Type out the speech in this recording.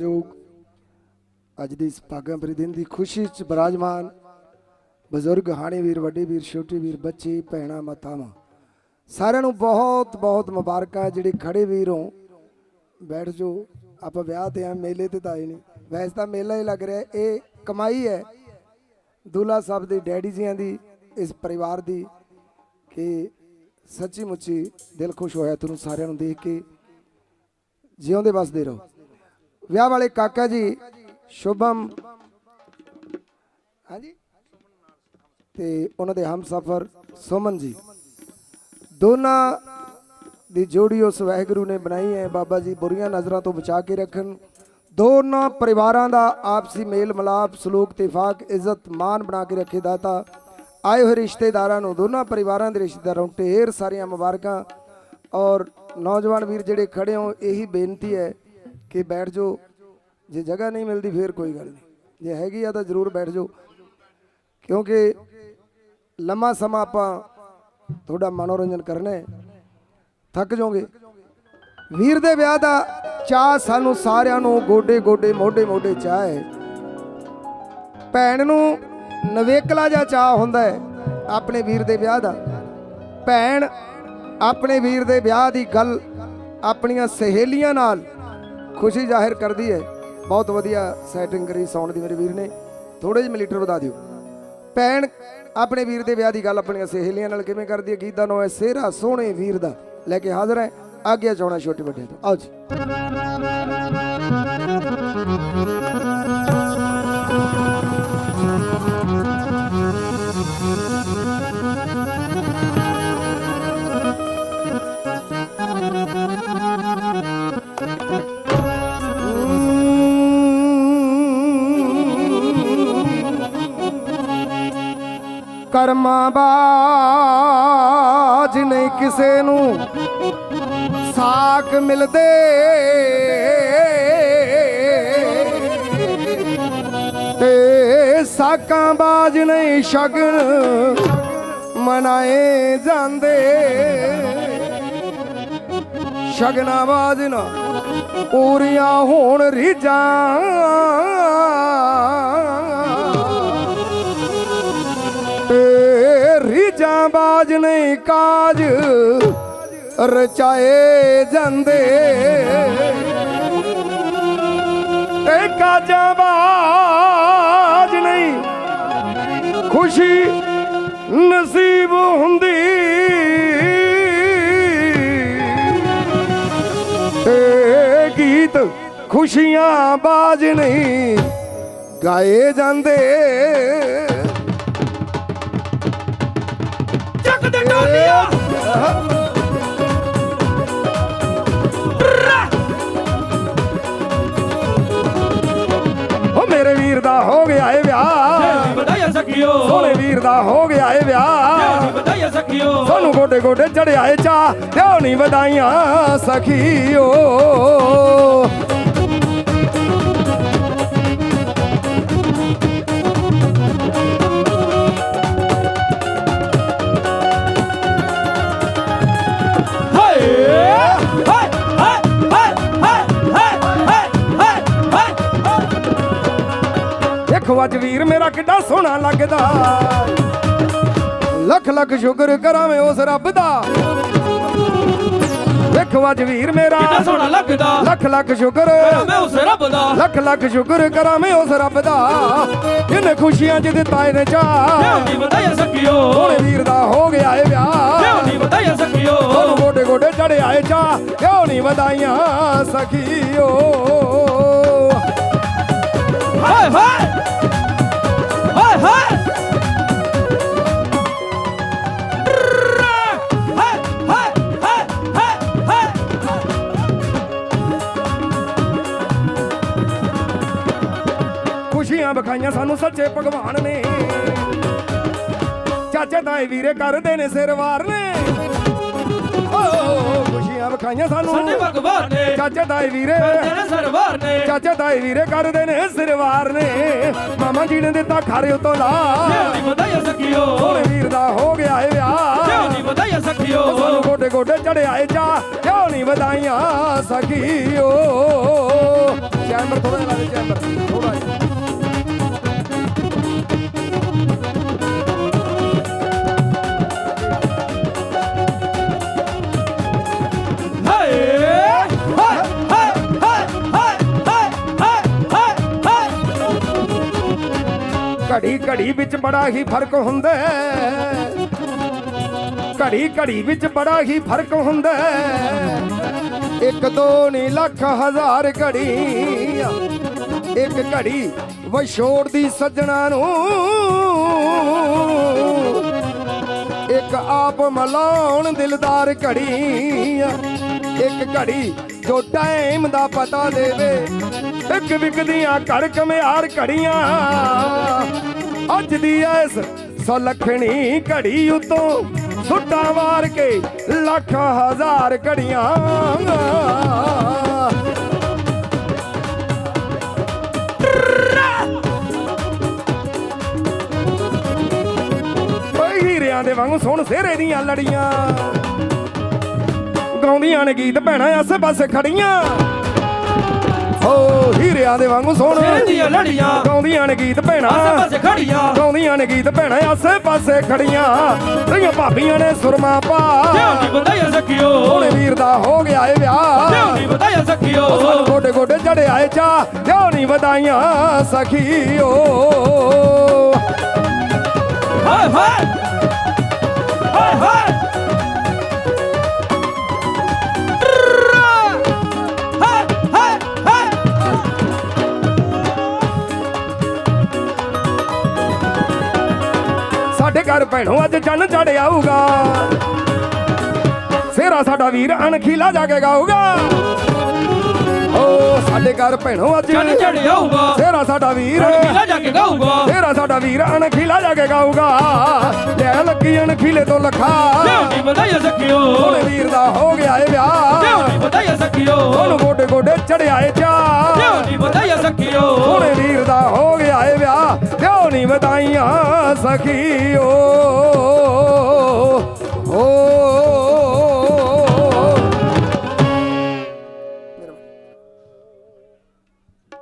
ਜੋ ਅੱਜ ਦੀ ਇਸ ਭਾਗਾਂ ਭਰੇ ਦਿਨ ਦੀ ਖੁਸ਼ੀ ਚ ਬਰਾਜਮਾਨ ਬਜ਼ੁਰਗ, ਹਾਣੇ ਵੀਰ, ਵੱਡੇ ਵੀਰ, ਛੋਟੇ ਵੀਰ, ਬੱਚੇ, ਭੈਣਾਂ, ਮਾਤਾਵਾਂ, ਸਾਰਿਆਂ ਨੂੰ ਬਹੁਤ ਬਹੁਤ ਮੁਬਾਰਕਾਂ। ਜਿਹੜੇ ਖੜੇ ਵੀਰ ਹੋ, ਬੈਠ ਜੋ। ਆਪਾਂ ਵਿਆਹ ਤੇ ਆ, ਮੇਲੇ ਤੇ ਤਾਂ ਆਏ ਨਹੀਂ। ਵੈਸੇ ਤਾਂ ਮੇਲਾ ਹੀ ਲੱਗ ਰਿਹਾ। ਇਹ ਕਮਾਈ ਹੈ। ਦੁੱਲਾ ਸਾਹਿਬ ਦੇ ਡੈਡੀ ਜੀਆਂ ਦੀ, ਇਸ ਪਰਿਵਾਰ ਦੀ, ਕਿ ਸੱਚੀ ਮੁੱਚੀ ਦਿਲ ਖੁਸ਼ ਹੋਇਆ। ਤੁਹਾਨੂੰ ਸਾਰਿਆਂ ਨੂੰ ਦੇਖ ਕੇ ਜਿਉਂਦੇ ਵਸਦੇ ਰਹੋ। ਵਿਆਹ ਵਾਲੇ ਕਾਕਾ ਜੀ ਸ਼ੁਭਮ। ਹਾਂਜੀ। ਤੇ ਉਹਨਾਂ ਦੇ ਹਮਸਫਰ ਸੁਮਨ ਜੀ। ਦੋਨਾਂ ਦੀ ਜੋੜੀ ਉਸ ਵਾਹਿਗੁਰੂ ਨੇ ਬਣਾਈ ਹੈ। ਬਾਬਾ ਜੀ ਬੁਰੀਆਂ ਨਜ਼ਰਾਂ ਤੋਂ ਬਚਾ ਕੇ ਰੱਖਣ। ਦੋਨਾਂ ਪਰਿਵਾਰਾਂ ਦਾ ਆਪਸੀ ਮੇਲ ਮਿਲਾਪ ਸਲੂਕ ਇਤਫਾਕ ਇੱਜ਼ਤ ਮਾਨ ਬਣਾ ਕੇ ਰੱਖੇ ਦਾਤਾ। ਆਏ ਹੋਏ ਰਿਸ਼ਤੇਦਾਰਾਂ ਨੂੰ ਦੋਨਾਂ ਪਰਿਵਾਰਾਂ ਦੇ ਰਿਸ਼ਤੇਦਾਰਾਂ ਨੂੰ ਢੇਰ ਸਾਰੀਆਂ ਮੁਬਾਰਕਾਂ। ਔਰ ਨੌਜਵਾਨ ਵੀਰ ਜਿਹੜੇ ਖੜੇ ਹੋ ਇਹੀ ਬੇਨਤੀ ਹੈ ਕਿ ਬੈਠ ਜਾਓ। ਜੇ ਜਗ੍ਹਾ ਨਹੀਂ ਮਿਲਦੀ, ਫੇਰ ਕੋਈ ਗੱਲ ਨਹੀਂ। ਜੇ ਹੈਗੀ ਆ ਤਾਂ ਜ਼ਰੂਰ ਬੈਠ ਜਾਓ। ਕਿਉਂਕਿ ਲੰਮਾ ਸਮਾਂ ਆਪਾਂ ਤੁਹਾਡਾ ਮਨੋਰੰਜਨ ਕਰਨਾ ਹੈ। ਥੱਕ ਜਾਓਗੇ। ਵੀਰ ਦੇ ਵਿਆਹ ਦਾ ਚਾਹ ਸਾਨੂੰ ਸਾਰਿਆਂ ਨੂੰ ਗੋਡੇ ਗੋਡੇ, ਮੋਢੇ ਮੋਢੇ ਚਾਹ ਹੈ। ਭੈਣ ਨੂੰ ਨਵੇਕਲਾ ਜਿਹਾ ਚਾਹ ਹੁੰਦਾ ਹੈ ਆਪਣੇ ਵੀਰ ਦੇ ਵਿਆਹ ਦਾ। ਭੈਣ ਆਪਣੇ ਵੀਰ ਦੇ ਵਿਆਹ ਦੀ ਗੱਲ ਆਪਣੀਆਂ ਸਹੇਲੀਆਂ ਨਾਲ ਖੁਸ਼ੀ ਜ਼ਾਹਿਰ ਕਰਦੀ ਹੈ। ਬਹੁਤ ਵਧੀਆ ਸੈਟਿੰਗ ਕਰੀ ਸਾਊਂਡ ਦੀ ਮੇਰੇ ਵੀਰ ਨੇ। ਥੋੜੇ ਜਿਹੇ ਮੀਟਰ ਵਧਾ ਦਿਓ। ਭੈਣ, ਆਪਣੇ ਵੀਰ ਦੇ ਵਿਆਹ ਦੀ ਗੱਲ ਆਪਣੀਆਂ ਸਹੇਲੀਆਂ ਨਾਲ ਕਿਵੇਂ ਕਰਦੀ ਹੈ? ਗੀਤ ਦਾ ਨਾਮ ਹੈ ਸੇਰਾ ਸੋਹਣੇ ਵੀਰ ਦਾ ਲੈ ਕੇ ਹਾਜ਼ਰ ਹੈ। ਆਗਿਆ ਚਾਉਣਾ ਛੋਟੇ ਵੱਡੇ ਤੋਂ। ਆਓ ਜੀ। ਕਰਮਾਂ ਬਾਜ ਨਹੀਂ ਕਿਸੇ ਨੂੰ ਸਾਕ ਮਿਲਦੇ। ਤੇ ਸਾਕਾਂ ਬਾਜ ਨਹੀਂ ਸ਼ਗਨ ਮਨਾਏ ਜਾਂਦੇ। ਸ਼ਗਨਾਂ ਬਾਜ ਨਾ ਪੂਰੀਆਂ ਹੋਣ ਰੀਜਾਂ ਰੀਜਾਂ ਬਾਜ ਨਹੀਂ ਕਾਜ ਰਚਾਏ ਜਾਂਦੇ। ਤੇ ਕਾਜਾਂ ਬਾਜ ਨਹੀਂ, ਖੁਸ਼ੀ ਨਸੀਬ ਹੁੰਦੀ। ਤੇ ਗੀਤ ਖੁਸ਼ੀਆਂ ਬਾਜ ਨਹੀਂ, ਗਾਏ ਜਾਂਦੇ। ਦੇ ਓ ਮੇਰੇ ਵੀਰ ਦਾ ਹੋ ਗਿਆ ਏ ਵਿਆਹ। ਵਧਾਈਆਂ ਸਖੀਓ। ਸੋਹਣੇ ਵੀਰ ਦਾ ਹੋ ਗਿਆ ਏ ਵਿਆਹ। ਵਧਾਈਆਂ ਸਖੀਓ। ਸਾਨੂੰ ਗੋਡੇ ਗੋਡੇ ਚੜਿਆ ਏ ਚਾ ਨਹੀਂ ਵਧਾਈਆਂ ਸਖੀਓ। ਦੇਖੋ ਅੱਜ ਵੀਰ ਮੇਰਾ ਕਿੱਡਾ ਸੋਹਣਾ ਲੱਗਦਾ। ਲੱਖ ਲੱਖ ਸ਼ੁਕਰ ਕਰਾਵੇਂ ਉਸ ਰੱਬ ਦਾ। ਦੇਖੋ ਅੱਜ ਵੀਰ ਮੇਰਾ ਕਿੰਨਾ ਸੋਹਣਾ ਲੱਗਦਾ। ਲੱਖ ਲੱਖ ਸ਼ੁਕਰ ਮੈਂ ਉਸ ਰੱਬ ਦਾ। ਲੱਖ ਲੱਖ ਸ਼ੁਕਰ ਕਰਾਵੇਂ ਉਸ ਰੱਬ ਦਾ। ਇਹਨੇ ਖੁਸ਼ੀਆਂ ਚ ਦਿੱਤਾ ਇਹਨੇ ਨਹੀਂ ਸਖੀਓ ਸੋਹਣੇ ਵੀਰ ਦਾ ਹੋ ਗਿਆ ਏ ਵਿਆਹ। ਨਹੀਂ ਗੋਡੇ ਗੋਡੇ ਚੜਿਆ ਏ ਚਾ ਕਿਉਂ ਨਹੀਂ ਵਧਾਈਆਂ ਸਖੀਓ ਹਾਏ ਹਾਏ ਹਾਏ। ਖੁਸ਼ੀਆਂ ਵਿਖਾਈਆਂ ਸਾਨੂੰ ਸੱਚੇ ਭਗਵਾਨ ਨੇ। ਚਾਚੇ ਤਾਏ ਵੀਰੇ ਕਰਦੇ ਨੇ ਸਿਰ ਵਾਰ ਨੇ। ਓ ਖੁਸ਼ੀਆਂ ਵਿਖਾਈਆਂ ਸਾਨੂੰ। ਸਾਡੇ ਭਗਵਾਨ ਨੇ। ਚਾਚੇ ਤਾਏ ਵੀਰੇ। ਤੇਰੇ ਸਰਵਾਰ ਨੇ। ਚਾਚੇ ਤਾਏ ਵੀਰੇ ਕਰਦੇ ਨੇ ਸਿਰਵਾਰ ਨੇ। ਮਾਮਾ ਜੀ ਨੇ ਦਿੱਤਾ ਖਾਰੇ ਉਤੋਂ ਲਾ ਨਹੀਂ ਵਧਾਇਆ ਸਖੀਓ ਹੁਣ ਵੀਰ ਦਾ ਹੋ ਗਿਆ ਏ ਵਿਆਹ। ਨਹੀਂ ਵਧਾਇਆ ਸਖੀਓ ਸਾਨੂੰ ਗੋਡੇ ਗੋਡੇ ਚੜਿਆਏ ਚਾ। ਕਿਉਂ ਨਹੀਂ ਵਧਾਈਆਂ ਸਖੀਓ ਚੈਂਬਰ ਥੋੜਾ ਲਾ ਦੇ ਚੈਂਬਰ। ਥੋੜਾ ਘੜੀ ਘੜੀ ਵਿੱਚ ਬੜਾ ਹੀ ਫ਼ਰਕ ਹੁੰਦਾ ਘੜੀ ਘੜੀ ਵਿੱਚ ਬੜਾ ਹੀ ਫ਼ਰਕ ਹੁੰਦਾ ਇੱਕ ਦੋ ਨਹੀਂ ਲੱਖ ਹਜ਼ਾਰ ਘੜੀ, ਇੱਕ ਘੜੀ ਵਿਛੋੜ ਦੀ ਸੱਜਣਾ ਨੂੰ। ਇੱਕ ਆਪ ਮਲਾਉਣ ਦਿਲਦਾਰ ਘੜੀ, ਇੱਕ ਘੜੀ ਜੋ ਟਾਈਮ ਦਾ ਪਤਾ ਦੇਵੇ। ਇੱਕ ਵਿਕਦੀਆਂ ਘੜ ਕਮਿਆਰ ਘੜੀਆਂ। ਅੱਜ ਦੀ ਐਸ ਸਲਖਣੀ ਘੜੀ ਉਤੋਂ ਸੁੱਟਾਂ ਵਾਰ ਕੇ ਲੱਖ ਹਜ਼ਾਰ ਘੜੀਆਂ। ਹੀਰਿਆਂ ਦੇ ਵਾਂਗੂ ਸੁਣ ਸਿਹਰੇ ਦੀਆਂ ਲੜੀਆਂ। ਗਾਉਂਦੀਆਂ ਨੇ ਗੀਤ ਭੈਣਾਂ ਆਸੇ ਪਾਸੇ ਖੜੀਆਂ। ਓ ਹੀਰਿਆਂ ਦੇ ਵਾਂਗੂ ਤੇਰੇ ਦੀਆਂ ਲੜੀਆਂ। ਗਾਉਂਦੀਆਂ ਨੇ ਗੀਤ ਭੈਣਾਂ। ਆਸੇ ਪਾਸੇ ਖੜੀਆਂ। ਗਾਉਂਦੀਆਂ ਨੇ ਗੀਤ ਭੈਣਾਂ ਆਸੇ ਪਾਸੇ ਖੜੀਆਂ। ਰਹੀਆਂ ਭਾਬੀਆਂ ਨੇ ਸੁਰਮਾ ਪਾ। ਨਹੀਂ ਵਧਾਇਆ ਸਖੀਓ ਸੋਹਣੇ ਵੀਰ ਦਾ ਹੋ ਗਿਆ ਏ ਵਿਆਹ। ਨਹੀਂ ਵਧਾਇਆ ਸਖੀਓ ਸਾਨੂੰ ਗੋਡੇ ਗੋਡੇ ਚੜੇ ਆਏ ਚਾ। ਕਿਉਂ ਨਹੀਂ ਵਧਾਈਆਂ ਸਖੀਓ? ਹਾਏ ਹਾਏ। ਹਾਏ ਹਾਏ। ਘਰ ਭੈਣੋ ਅੱਜ ਚੰਨ ਚੜ ਆਊਗਾ। ਸੇਰਾ ਸਾਡਾ ਵੀਰ ਅਣਖੀਲਾ ਜਾ ਕੇ ਗਾਊਗਾ। ਓ ਸਾਡੇ ਘਰ ਭੈਣੋ ਅੱਜ ਚੰਨ ਚੜ ਆਊਗਾ। ਸੇਰਾ ਸਾਡਾ ਵੀਰ ਰਣਕੀਲਾ ਜਾ ਕੇ ਗਾਊਗਾ। ਸੇਰਾ ਸਾਡਾ ਵੀਰ ਅਣਖੀਲਾ ਜਾ ਕੇ ਗਾਊਗਾ। ਲੈ ਲੱਗੀ ਅਣਖੀਲੇ ਤੋਂ ਲਖਾ। ਨਹੀਂ ਵਧਾਇਆ ਸਖੀਓ। ਸੋਹਣੇ ਵੀਰ ਦਾ ਹੋ ਗਿਆ ਏ ਵਿਆਹ। ਨਹੀਂ ਵਧਾਇਆ ਸਖੀਓ। ਉਹਨੂੰ ਗੋਡੇ ਗੋਡੇ ਚੜਿਆ ਏ ਚਾ ਕਿਉਂ ਨਹੀਂ ਵਧਾਇਆ ਸਖੀਓ। ਸੋਹਣੇ ਵੀਰ ਦਾ ਹੋ ਗਿਆ ਏ ਵਿਆਹ। ਕਿਉਂ ਨਹੀਂ ਵਧਾਈਆਂ। सघियो